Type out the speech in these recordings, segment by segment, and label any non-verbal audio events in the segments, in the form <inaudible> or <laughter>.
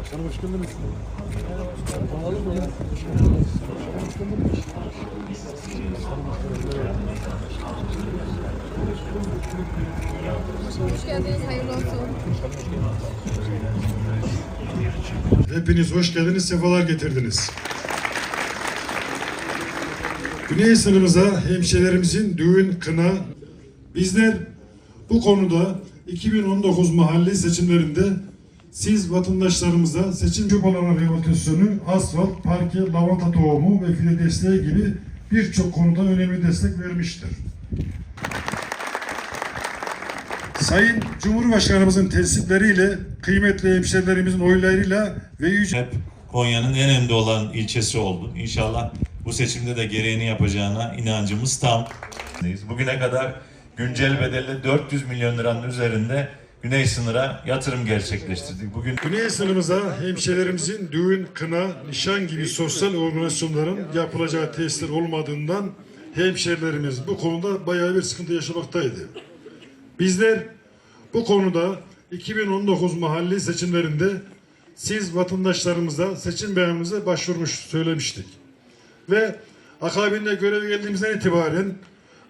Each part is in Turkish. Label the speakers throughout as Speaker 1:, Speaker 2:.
Speaker 1: Başkanım hoş geldiniz.
Speaker 2: Hoş geldiniz, hayırlı olsun.
Speaker 1: Hepiniz hoş geldiniz, sefalar getirdiniz. Güney sınırımıza hemşehrilerimizin düğün, kına, bizler bu konuda 2019 mahalli seçimlerinde siz vatandaşlarımıza seçim cumaları rehabilitasyonu, asfalt, parke, lavanta tohumu ve fide desteği gibi birçok konuda önemli destek vermiştir. Sayın Cumhurbaşkanımızın tesisleriyle, kıymetli hemşerilerimizin oylarıyla ve yüce
Speaker 3: hep Konya'nın en önemli olan ilçesi oldu. İnşallah bu seçimde de gereğini yapacağına inancımız tam. Bugüne kadar güncel bedelle 400 milyon liranın üzerinde güney sınıra yatırım gerçekleştirdik. Bugün
Speaker 1: Güney sınırımıza hemşehrilerimizin düğün, kına, nişan gibi sosyal organizasyonların yapılacağı tesisler olmadığından hemşehrilerimiz bu konuda bayağı bir sıkıntı yaşamaktaydı. Bizler bu konuda 2019 mahalli seçimlerinde siz vatandaşlarımıza seçim beyanımıza başvurmuş söylemiştik. Ve akabinde görev geldiğimizden itibaren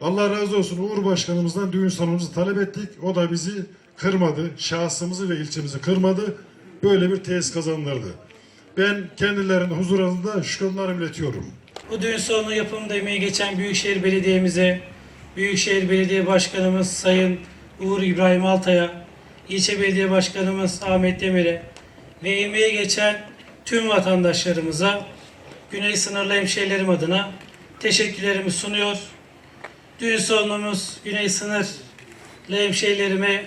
Speaker 1: Allah razı olsun Uğur Başkanımızdan düğün salonumuzu talep ettik. O da bizi kırmadı. Şahsımızı ve ilçemizi kırmadı. Böyle bir tesis kazandırdı. Ben kendilerine huzurlarında şükranlarımı iletiyorum.
Speaker 4: Bu düğün salonu yapımında emeği geçen Büyükşehir Belediye'mize, Büyükşehir Belediye Başkanımız Sayın Uğur İbrahim Altay'a, İlçe Belediye Başkanımız Ahmet Demir'e ve emeği geçen tüm vatandaşlarımıza Güney Sınırlı Hemşehrilerim adına teşekkürlerimi sunuyor. Düğün salonumuz Güney Sınırlı Hemşehrilerime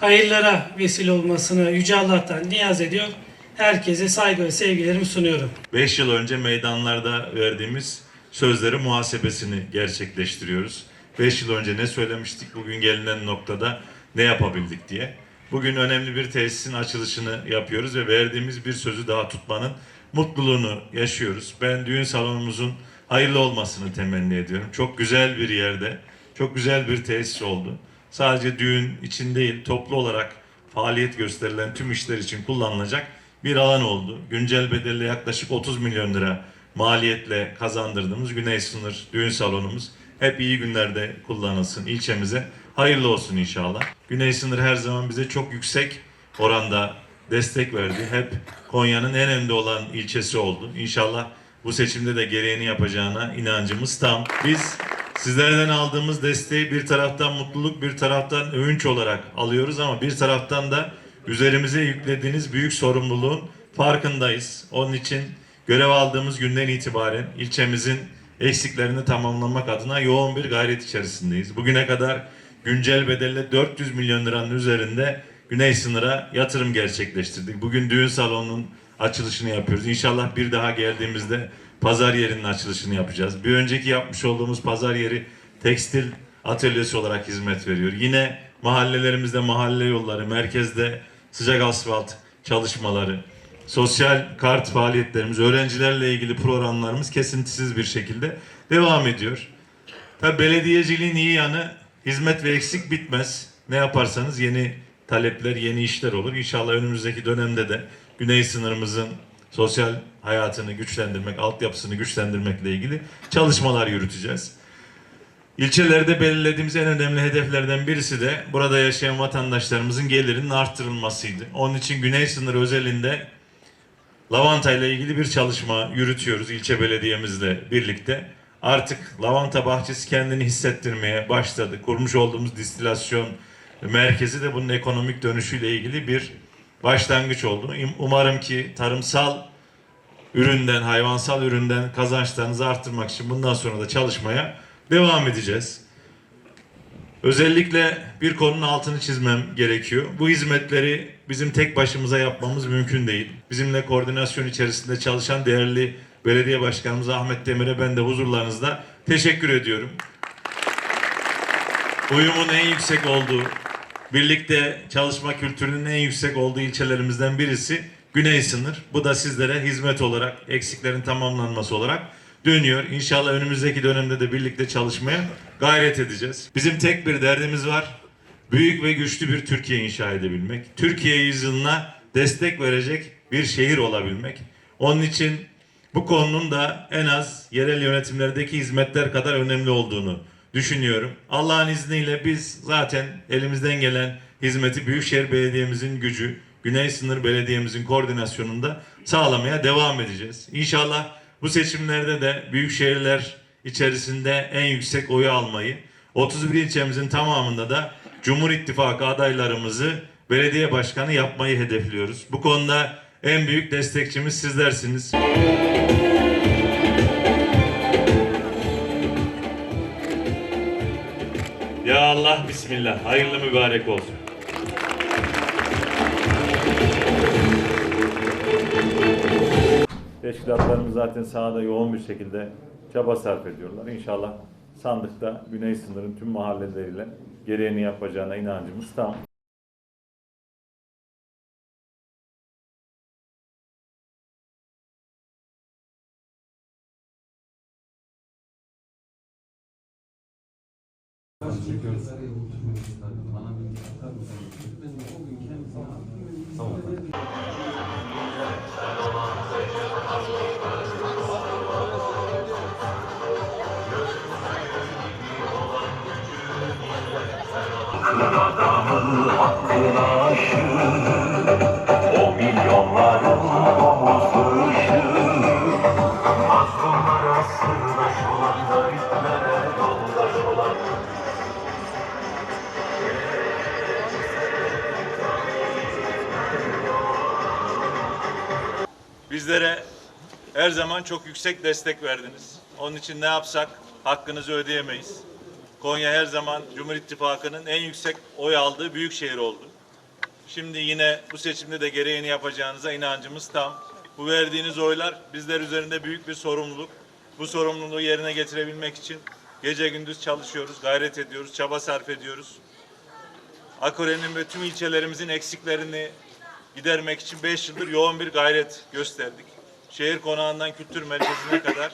Speaker 4: hayırlara vesile olmasını Yüce Allah'tan niyaz ediyor. Herkese saygı ve sevgilerimi sunuyorum.
Speaker 3: 5 yıl önce meydanlarda verdiğimiz sözleri muhasebesini gerçekleştiriyoruz. 5 yıl önce ne söylemiştik, bugün gelinen noktada ne yapabildik diye. Bugün önemli bir tesisin açılışını yapıyoruz ve verdiğimiz bir sözü daha tutmanın mutluluğunu yaşıyoruz. Ben düğün salonumuzun hayırlı olmasını temenni ediyorum. Çok güzel bir yerde, çok güzel bir tesis oldu. Sadece düğün için değil, toplu olarak faaliyet gösterilen tüm işler için kullanılacak bir alan oldu. Güncel bedelle yaklaşık 30 milyon lira maliyetle kazandırdığımız Güney Sınır düğün salonumuz hep iyi günlerde kullanılsın ilçemize. Hayırlı olsun inşallah. Güney Sınır her zaman bize çok yüksek oranda destek verdi. Hep Konya'nın en önde olan ilçesi oldu. İnşallah bu seçimde de gereğini yapacağına inancımız tam. Biz sizlerden aldığımız desteği bir taraftan mutluluk, bir taraftan övünç olarak alıyoruz ama bir taraftan da üzerimize yüklediğiniz büyük sorumluluğun farkındayız. Onun için görev aldığımız günden itibaren ilçemizin eksiklerini tamamlamak adına yoğun bir gayret içerisindeyiz. Bugüne kadar güncel bedelle 400 milyon liranın üzerinde güney sınıra yatırım gerçekleştirdik. Bugün düğün salonunun açılışını yapıyoruz. İnşallah bir daha geldiğimizde pazar yerinin açılışını yapacağız. Bir önceki yapmış olduğumuz pazar yeri tekstil atölyesi olarak hizmet veriyor. Yine mahallelerimizde mahalle yolları, merkezde sıcak asfalt çalışmaları, sosyal kart faaliyetlerimiz, öğrencilerle ilgili programlarımız kesintisiz bir şekilde devam ediyor. Tabi belediyeciliğin iyi yanı hizmet ve eksik bitmez. Ne yaparsanız yeni talepler, yeni işler olur. İnşallah önümüzdeki dönemde de güney sınırımızın sosyal hayatını güçlendirmek, altyapısını güçlendirmekle ilgili çalışmalar yürüteceğiz. İlçelerde belirlediğimiz en önemli hedeflerden birisi de burada yaşayan vatandaşlarımızın gelirinin arttırılmasıydı. Onun için güney sınır özelinde lavanta ile ilgili bir çalışma yürütüyoruz ilçe belediyemizle birlikte. Artık lavanta bahçesi kendini hissettirmeye başladı. Kurmuş olduğumuz distilasyon merkezi de bunun ekonomik dönüşüyle ilgili bir başlangıç oldu. Umarım ki tarımsal üründen, hayvansal üründen kazançlarınızı arttırmak için bundan sonra da çalışmaya devam edeceğiz. Özellikle bir konunun altını çizmem gerekiyor. Bu hizmetleri bizim tek başımıza yapmamız mümkün değil. Bizimle koordinasyon içerisinde çalışan değerli belediye başkanımız Ahmet Demir'e ben de huzurlarınızda teşekkür ediyorum. Uyumun en yüksek olduğu, birlikte çalışma kültürünün en yüksek olduğu ilçelerimizden birisi Güney Sınır. Bu da sizlere hizmet olarak, eksiklerin tamamlanması olarak dönüyor. İnşallah önümüzdeki dönemde de birlikte çalışmaya gayret edeceğiz. Bizim tek bir derdimiz var. Büyük ve güçlü bir Türkiye inşa edebilmek. Türkiye yüzyılına destek verecek bir şehir olabilmek. Onun için bu konunun da en az yerel yönetimlerdeki hizmetler kadar önemli olduğunu düşünüyorum. Allah'ın izniyle biz zaten elimizden gelen hizmeti Büyükşehir Belediye'mizin gücü, Güney Sınır Belediye'mizin koordinasyonunda sağlamaya devam edeceğiz. İnşallah bu seçimlerde de büyük şehirler içerisinde en yüksek oyu almayı, 31 ilçemizin tamamında da Cumhur İttifakı adaylarımızı belediye başkanı yapmayı hedefliyoruz. Bu konuda en büyük destekçimiz sizlersiniz. Allah Bismillah. Hayırlı mübarek olsun.
Speaker 2: Teşkilatlarımız zaten sahada yoğun bir şekilde çaba sarf ediyorlar. İnşallah sandıkta Güney sınırın tüm mahalleleriyle gereğini yapacağına inancımız tam.
Speaker 5: Hakkına aşık
Speaker 3: Bizlere her zaman çok yüksek destek verdiniz. Onun için ne yapsak hakkınızı ödeyemeyiz. Konya her zaman Cumhur İttifakı'nın en yüksek oy aldığı büyük şehir oldu. Şimdi yine bu seçimde de gereğini yapacağınıza inancımız tam. Bu verdiğiniz oylar bizler üzerinde büyük bir sorumluluk. Bu sorumluluğu yerine getirebilmek için gece gündüz çalışıyoruz, gayret ediyoruz, çaba sarf ediyoruz. Akore'nin ve tüm ilçelerimizin eksiklerini gidermek için 5 yıldır yoğun bir gayret gösterdik. Şehir konağından kültür merkezine <coughs> kadar,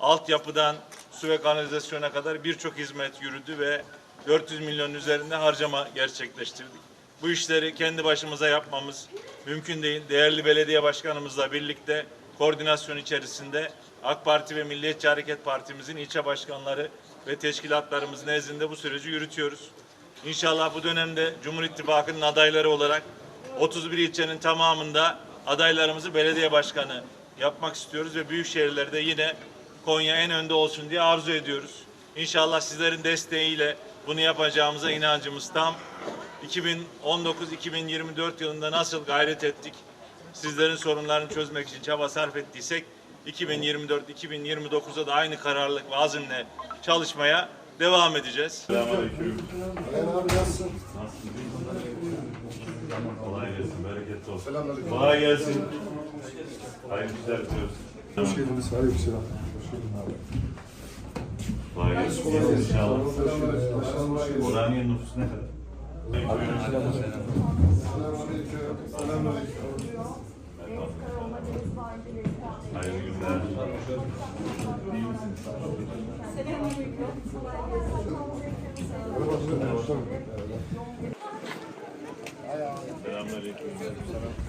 Speaker 3: altyapıdan su ve kanalizasyona kadar birçok hizmet yürüdü ve 400 milyon üzerinde harcama gerçekleştirdik. Bu işleri kendi başımıza yapmamız mümkün değil. Değerli belediye başkanımızla birlikte koordinasyon içerisinde AK Parti ve Milliyetçi Hareket Partimizin ilçe başkanları ve teşkilatlarımız nezdinde bu süreci yürütüyoruz. İnşallah bu dönemde Cumhur İttifakı'nın adayları olarak 31 ilçenin tamamında adaylarımızı belediye başkanı yapmak istiyoruz ve büyük şehirlerde yine Konya en önde olsun diye arzu ediyoruz. İnşallah sizlerin desteğiyle bunu yapacağımıza inancımız tam. 2019-2024 yılında nasıl gayret ettik, sizlerin sorunlarını çözmek için çaba sarf ettiysek 2024-2029'da da aynı kararlılık ve azimle çalışmaya devam edeceğiz.
Speaker 2: Selamünaleyküm. Kolay gelsin, bereketli olsun. Kolay gelsin. Hayırlı işler diliyoruz.
Speaker 6: Hoş geldiniz. Aleykümselam.
Speaker 2: Kolay gelsin. İnşallah. Oraniye nüfusu ne kadar? Hayırlı günler. Selamünaleyküm. عليكم